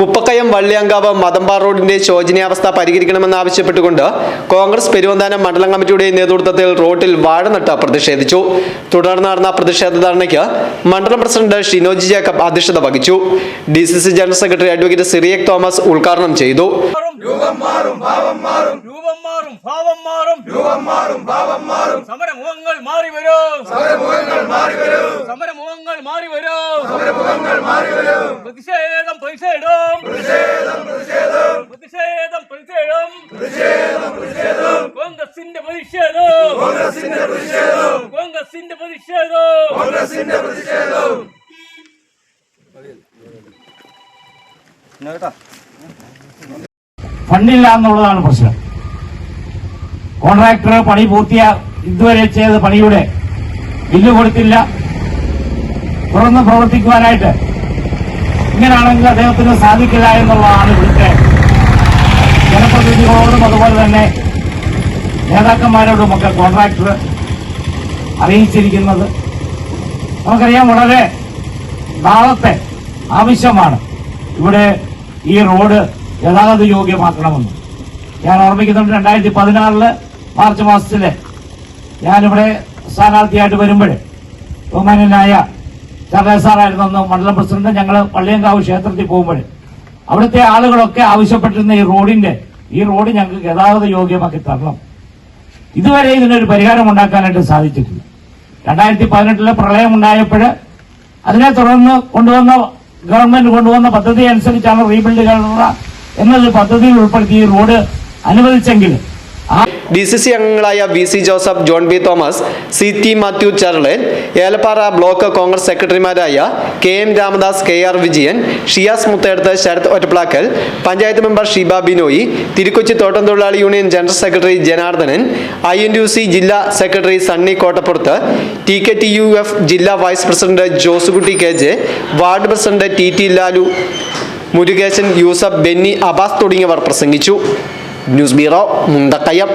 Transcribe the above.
കുപ്പക്കയം വള്ളിയാങ്കാവ് മതമ്പാർ റോഡിന്റെ ശോചനീയാവസ്ഥ പരിഹരിക്കണമെന്നാവശ്യപ്പെട്ടുകൊണ്ട് കോൺഗ്രസ് പെരുവന്താനം മണ്ഡലം കമ്മിറ്റിയുടെ നേതൃത്വത്തിൽ റോഡിൽ വാഴ നട്ട് പ്രതിഷേധിച്ചു. തുടർന്ന് നടന്ന പ്രതിഷേധ ധർണയ്ക്ക് മണ്ഡലം പ്രസിഡന്റ് ഷിനോജി ജേക്കബ് അധ്യക്ഷത വഹിച്ചു. D C C general secretary advocate Cyriac Thomas ഉദ്ഘാടനം ചെയ്തു. മാറും ഭാവം മാറും. രൂപം മാറും ഭാവം മാറും. സമരമുഖങ്ങൾ മാറി വരും. സമരമുഖങ്ങൾ മാറി വരും. സമരമുഖങ്ങൾ മാറി വരും. സമരമുഖങ്ങൾ മാറി വരും. പ്രതിഷേധം പ്രതിഷേധം. പ്രതിഷേധം പ്രതിഷേധം. പ്രതിഷേധം പ്രതിഷേധം. പ്രതിഷേധം പ്രതിഷേധം. കോൺഗ്രസിന്റെ പ്രതിഷേധം. കോൺഗ്രസിന്റെ പ്രതിഷേധം. കോൺഗ്രസിന്റെ പ്രതിഷേധം. കോൺഗ്രസിന്റെ പ്രതിഷേധം. ഫണ്ടില്ല എന്നുള്ളതാണ് പ്രശ്നം. കോൺട്രാക്ടർ പണി പൂർത്തിയാ ഇതുവരെ ചെയ്ത പണിയുടെ ബില്ല് കൊടുത്തില്ല. തുറന്ന് പ്രവർത്തിക്കുവാനായിട്ട് ഇങ്ങനെയാണെങ്കിൽ അദ്ദേഹത്തിന് സാധിക്കില്ല എന്നുള്ളതാണ് ഇവിടുത്തെ ജനപ്രതിനിധികളോടും അതുപോലെ തന്നെ നേതാക്കന്മാരോടുമൊക്കെ കോൺട്രാക്ടർ അറിയിച്ചിരിക്കുന്നത്. നമുക്കറിയാം വളരെ നാളത്തെ ആവശ്യമാണ് ഇവിടെ ഈ റോഡ് ഗതാഗത യോഗ്യമാക്കണമെന്ന് ഞാൻ ഓർമ്മിക്കുന്നുണ്ട് രണ്ടായിരത്തി പതിനാറിൽ മാർച്ച് മാസത്തിൽ ഞാനിവിടെ സ്ഥാനാർത്ഥിയായിട്ട് വരുമ്പോൾ ബഹുമാനനായ ചർദ സാറായിരുന്നു അന്ന് മണ്ഡലം പ്രസിഡന്റ്. ഞങ്ങൾ പള്ളിയങ്കാവ് ക്ഷേത്രത്തിൽ പോകുമ്പോൾ അവിടുത്തെ ആളുകളൊക്കെ ആവശ്യപ്പെട്ടിരുന്ന ഈ റോഡിന്റെ ഈ റോഡ് ഞങ്ങൾക്ക് ഗതാഗത യോഗ്യമാക്കി തരണം. ഇതുവരെ ഇതിനൊരു പരിഹാരം ഉണ്ടാക്കാനായിട്ട് സാധിച്ചിട്ടില്ല. രണ്ടായിരത്തി പതിനെട്ടിലെ പ്രളയം ഉണ്ടായപ്പോൾ അതിനെ തുടർന്ന് കൊണ്ടുവന്ന ഗവൺമെന്റ് കൊണ്ടുവന്ന പദ്ധതി അനുസരിച്ചാണ് റീബിൽഡ് കേരള എന്നൊരു പദ്ധതിയിൽ ഉൾപ്പെടുത്തി ഈ റോഡ് അനുവദിച്ചെങ്കിൽ ആ ഡി സി സി അംഗങ്ങളായ V C Joseph John B Thomas C T Mathew Charalan Elappara block Congress സെക്രട്ടറിമാരായ K M Ramadas K R Vijayan Shiyas Muthedath Sarath Ottaplackal panchayat member Sheeba Binoy Thirukochi തോട്ടം തൊഴിലാളി union general secretary Janardhanan I N U C ജില്ലാ secretary Sunny Kottappurathu T K T U F ജില്ലാ vice president Josekutty K J ward president T T Lalu Murukesan Yusuf Benny Abas തുടങ്ങിയവർ പ്രസംഗിച്ചു. News Bureau, Mundakayap,